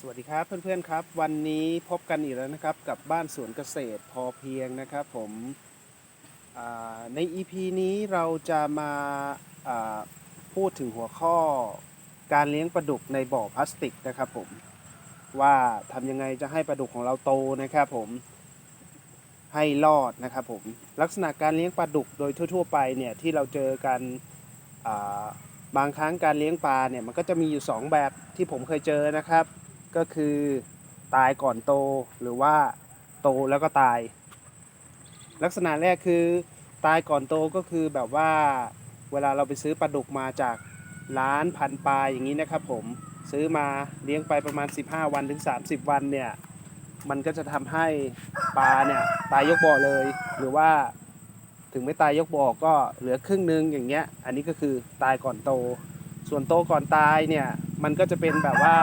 สวัสดีครับเพื่อนๆครับ วันนี้พบกันอีกแล้วนะครับกับบ้านสวนเกษตรพอเพียงนะครับผมใน EP นี้เราจะมาพูดถึงหัวข้อการเลี้ยงปลาดุกในบ่อพลาสติกนะครับผมว่าทำยังไงจะให้ปลาดุกของเราโตนะครับผมให้รอดนะครับผมลักษณะการเลี้ยงปลาดุกโดยทั่ว ๆ ไปเนี่ยที่เราเจอกันบางครั้งการเลี้ยงปลาเนี่ยมันก็จะมีอยู่สองแบบที่ผมเคยเจอนะครับ ก็คือตายก่อนโตหรือว่าโตแล้วก็ตาย ลักษณะแรกคือตายก่อนโตก็คือแบบว่าเวลาเราไปซื้อปลาดุกมาจากร้านพันปลาอย่างนี้นะครับผมซื้อมาเลี้ยงไปประมาณ 15 วันถึง 30 วันเนี่ยมันก็จะทำให้ปลาเนี่ยตายยกบ่อเลย หรือว่าถึงไม่ตายยกบ่อก็เหลือครึ่งนึงอย่างเงี้ย อันนี้ก็คือตายก่อนโต ส่วนโตก่อนตายเนี่ยมันก็จะเป็นแบบว่า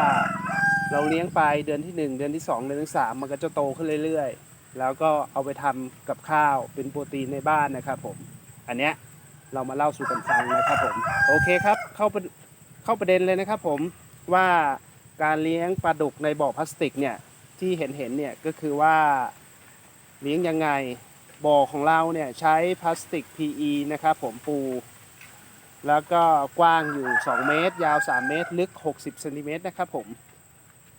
เราเลี้ยงไปเดือนที่ 1 เดือนที่ 2 เดือนที่ 3 มันก็จะโตขึ้นเรื่อยๆ แล้วก็เอาไปทำกับข้าวเป็นโปรตีนในบ้านนะครับผม อันเนี้ยเรามาเล่าสู่กันฟังนะครับผม โอเคครับ เข้าประเข้าประเด็นเลยนะครับผมว่าการเลี้ยงปลาดุกในบ่อพลาสติกเนี่ยที่เห็นเห็นเนี่ยก็คือว่าเลี้ยงยังไงบ่อของเราเนี่ยใช้พลาสติก PE นะครับผมปู แล้วก็กว้างอยู่ 2 เมตร ยาว 3 เมตร ลึก 60เซนติเมตรนะครับผม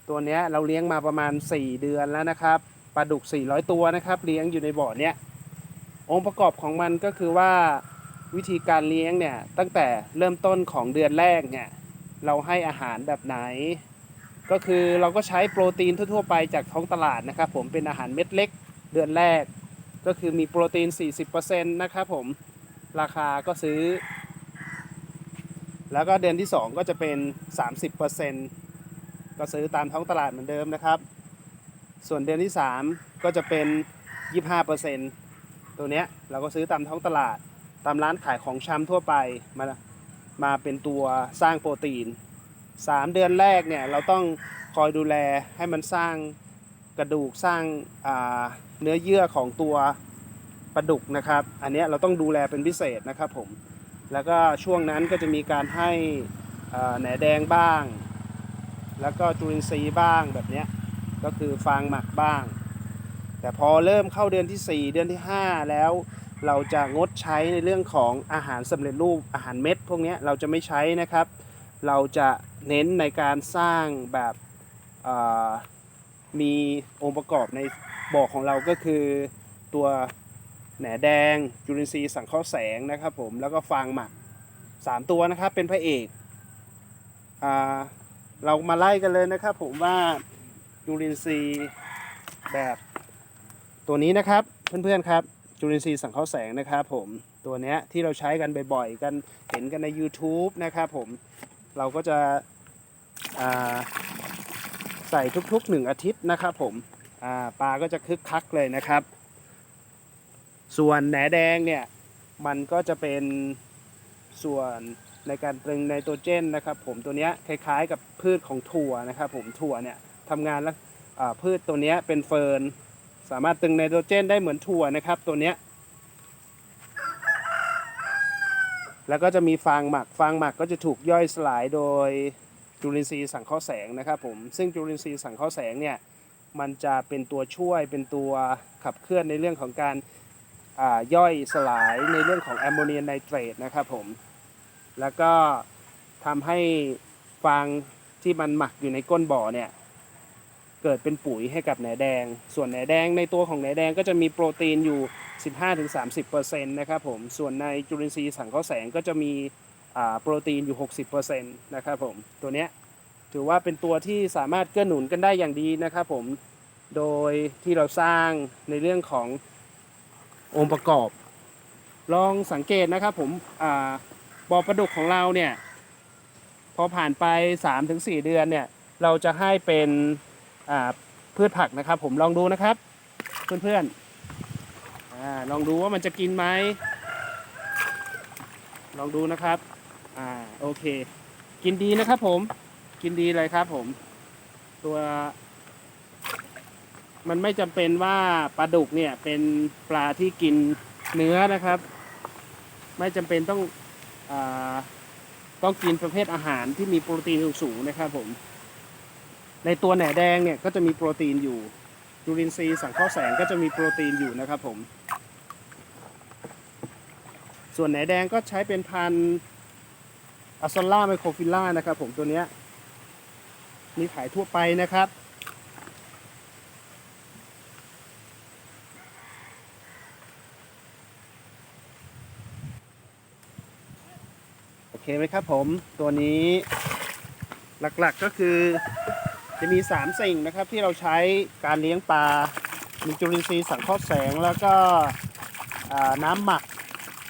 ตัวนี้เราเลี้ยงมาประมาณ 4 เดือนแล้วนะครับปลาดุก 400 ตัวนะครับ เลี้ยงอยู่ในบ่อเนี้ยองค์ประกอบของมันก็คือว่าวิธีการเลี้ยงเนี่ยตั้งแต่เริ่มต้นของเดือนแรกเนี่ยเราให้อาหารแบบไหน ก็คือเราก็ใช้โปรตีนทั่ว ๆ ไปจากท้องตลาดนะครับ ผมเป็นอาหารเม็ดเล็กเดือนแรก ก็คือมีโปรตีน 40%นะครับผมราคาก็ซื้อ แล้วก็เดือนที่ 2 ก็จะเป็น 30% ก็ซื้อตามท้องตลาดเหมือนเดิมนะครับ ส่วนเดือนที่ 3 ก็จะเป็น 25%ตัวเนี้ยเราก็ซื้อตามท้องตลาด ตามร้านขายของชำทั่วไปมามาเป็นตัวสร้างโปรตีน 3 เดือนแรกเนี่ยเราต้องคอยดูแลให้มันสร้างกระดูกสร้างาเนื้อเยื่อของตัวปลาดุกนะครับ อันนี้เราต้องดูแลเป็นพิเศษนะครับผม แล้วก็ช่วงนั้นก็จะมีการให้แหนแดงบ้าง แล้วก็จุลินทรีย์บ้างแบบนี้ก็คือฟางหมักบ้าง แต่พอเริ่มเข้าเดือนที่ 4 เดือนที่ 5 แล้ว เราจะงดใช้ในเรื่องของอาหารสำเร็จรูปอาหารเม็ด พวกนี้เราจะไม่ใช้นะครับ เราจะเน้นในการสร้างแบบมีองค์ประกอบในบ่อของเราก็คือตัวแหนแดงจุลินทรีย์สังเคราะห์แสงนะครับผมแล้วก็ฟางหมัก 3 ตัวนะครับเป็นพระเอกอ่า เรามาไล่กันเลยนะครับ ผมว่าจุลินทรีย์แบบตัวนี้นะครับเพื่อนๆครับจุลินทรีย์สังเคราะห์แสงนะครับผมตัวเนี้ยที่เราใช้กันบ่อยๆกันเห็นกันใน YouTube นะครับผมเราก็จะใส่ทุกๆ1อาทิตย์นะครับผมปลาก็จะคึกคักเลยนะครับ ส่วนแหนแดงเนี่ยมันก็จะเป็น ส่วนในการตรึงไนโตรเจนนะครับผมตัวเนี้ยคล้ายๆกับพืชของถั่วนะครับผมถั่วเนี่ยทำงานแล้วพืชตัวเนี้ยเป็นเฟิร์นสามารถตึงไนโตรเจนได้เหมือนถั่วนะครับตัวเนี้ยแล้วก็จะมีฟางหมัก ฟางหมักก็จะถูกย่อยสลายโดยจุลินทรีย์สังเคราะห์แสงนะครับผม ซึ่งจุลินทรีย์สังเคราะห์แสงเนี่ย มันจะเป็นตัวช่วย เป็นตัวขับเคลื่อนในเรื่องของการ ย่อยสลายในเรื่องของแอมโมเนียไนเตรตนะครับผม แล้วก็ทำให้ฟางที่มันหมักอยู่ในก้นบ่อเนี่ยเกิดเป็นปุ๋ยให้กับแหนแดง ส่วนแหนแดงในตัวของแหนแดงก็จะมีโปรตีนอยู่ 15-30%นะครับผม ส่วนในจุลินทรีย์สังเคราะห์แสงก็จะมีโปรตีนอยู่ 60%นะครับผม ตัวเนี้ยถือว่าเป็นตัวที่สามารถเกื้อหนุนกันได้อย่างดีนะครับผม โดยที่เราสร้างในเรื่องของ องค์ประกอบ ลองสังเกตนะครับผมอบ่อปลาดุกของเราเนี่ย พอผ่านไป 3-4 เดือนเนี่ย เราจะให้เป็นพืชผักนะครับ ผมลองดูนะครับเพื่อนๆลองดูว่ามันจะกินไหมลองดูนะครับ อ่า โอเค กินดีนะครับผม กินดีเลยครับผม ตัว มันไม่จำเป็นว่าปลาดุกเนี่ยเป็นปลาที่กินเนื้อนะครับ ไม่จำเป็นต้องอต้องกินประเภทอาหารที่มีโปรตีนสูงนะครับผม ในตัวแหนแดงเนี่ยก็จะมีโปรตีนอยู่จุลินทรีย์สังเคราะห์แสงก็จะมีโปรตีนอยู่นะครับผม ส่วนแหนแดงก็ใช้เป็นพันอัซอล่าไมโครฟิลล่านะครับผมตัวเนี้ยมีขายทั่วไปนะครับ เคไหมครับผมตัวนี้หลักๆก็คือจะมี 3 สิ่งนะครับที่เราใช้การเลี้ยงปลา มีจุลินทรีย์สังเคราะห์แสงแล้วก็น้ำหมัก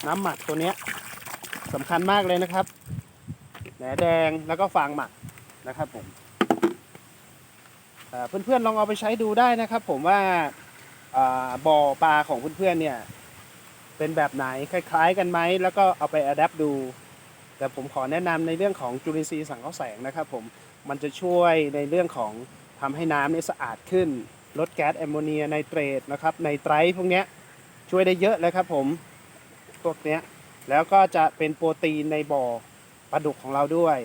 น้ำหมักตัวนี้สำคัญมากเลยนะครับแหนแดงแล้วก็ฟางหมักนะครับผมเพื่อนๆลองเอาไปใช้ดูได้นะครับ ผมว่าอ่าบ่อปลาของเพื่อนๆเนี่ยเป็นแบบไหนคล้าย ๆ กันไหมแล้วก็เอาไปอัดแอปดู แต่ผมขอแนะนำในเรื่องของจุลินทรีย์สังเคราะห์แสงนะครับผมมันจะช่วยในเรื่องของทำให้น้ำเนี่ยสะอาดขึ้น ลดแก๊สแอมโมเนียไนเตรตนะครับไนไตรพวกเนี้ยช่วยได้เยอะเลยครับผมพวกเนี้ยแล้วก็จะเป็นโปรตีนในบ่อปลาดุกของเราด้วย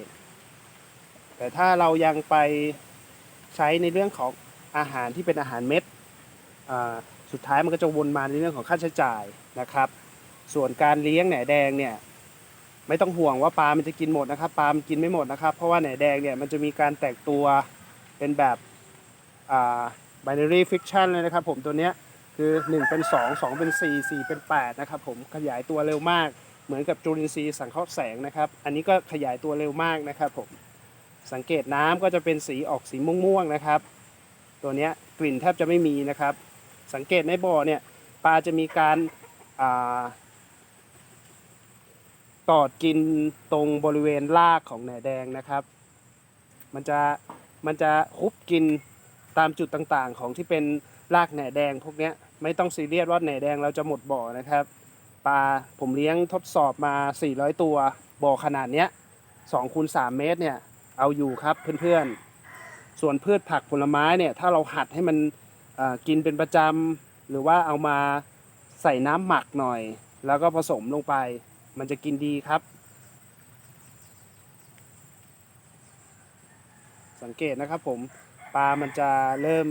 แต่ถ้าเรายังไปใช้ในเรื่องของอาหารที่เป็นอาหารเม็ดสุดท้ายมันก็จะวนมาในเรื่องของค่าใช้จ่ายนะครับ ส่วนการเลี้ยงแหนแดงเนี่ย ไม่ต้องห่วงว่าปลา มันจะกินหมดนะครับ ปลา มันกินไม่หมดนะครับ เพราะว่าแหนแดงเนี่ยมันจะมีการแตกตัวเป็นแบบอ่า binary friction เลยนะครับผมตัวเนี้ยคือ 1 เป็น 2 2 เป็น 4 4 เป็น 8 นะครับผมขยายตัวเร็วมากเหมือนกับจุลินทรีย์สังเคราะห์แสงนะครับ อันนี้ก็ขยายตัวเร็วมากนะครับผมสังเกตน้ำก็จะเป็นสีออกสีม่วงๆนะครับ ตัวเนี้ยกลิ่นแทบจะไม่มีนะครับ สังเกตในบ่อเนี่ยปลาจะมีการอ่า ตอดกินตรงบริเวณรากของแหนแดงนะครับ มันจะมันจะคุบกินตามจุดต่างๆ ของที่เป็นรากแหนแดง พวกนี้ไม่ต้องซีเรียสว่าแหนแดงเราจะหมดบ่อนะครับปลาผมเลี้ยงทดสอบมา 400 ตัวบ่อขนาดเนี้ย2คูณ3เมตรเนี่ยเอาอยู่ครับเพื่อนๆ ส่วนพืชผักผลไม้เนี่ยถ้าเราหัดให้มันกินเป็นประจำหรือว่าเอามาใส่น้ำหมักหน่อย แล้วก็ผสมลงไป มันจะกินดีครับ สังเกตนะครับผมปลามันจะเริ่ม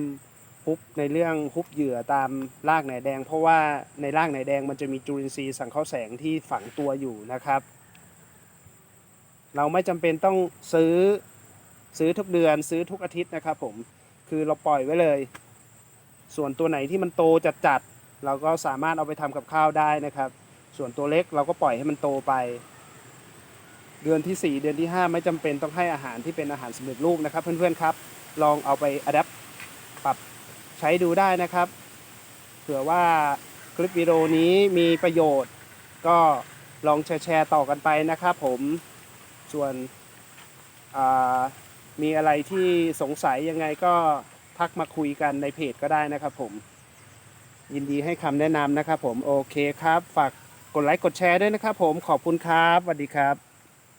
ฮุบในเรื่องฮุบเหยื่อตามรากไหนแดง เพราะว่าในรากไหนแดงมันจะมีจุลินทรีย์สังเคราะห์แสงที่ฝังตัวอยู่นะครับ เราไม่จำเป็นต้องซื้อซื้อทุกเดือนซื้อทุกอาทิตย์นะครับผมคือเราปล่อยไว้เลย ส่วนตัวไหนที่มันโตจัดๆเราก็สามารถเอาไปทำกับข้าวได้นะครับ ส่วนตัวเล็กเราก็ปล่อยให้มันโตไป เดือนที่ 4 เดือนที่ 5 ไม่จำเป็นต้องให้อาหารที่เป็นอาหารสำเร็จรูปนะครับ เพื่อนๆครับ ลองเอาไปอัดแอปปรับใช้ดูได้นะครับ เผื่อว่าคลิปวิดีโอนี้มีประโยชน์ ก็ลองแชร์ต่อกันไปนะครับผมส่วนมีอะไรที่สงสัยยังไงก็ทักมาคุยกันในเพจก็ได้นะครับผม ยินดีให้คำแนะนำนะครับผม โอเคครับ ฝาก กดไลค์กดแชร์ด้วยนะครับผมขอบคุณครับสวัสดีครับ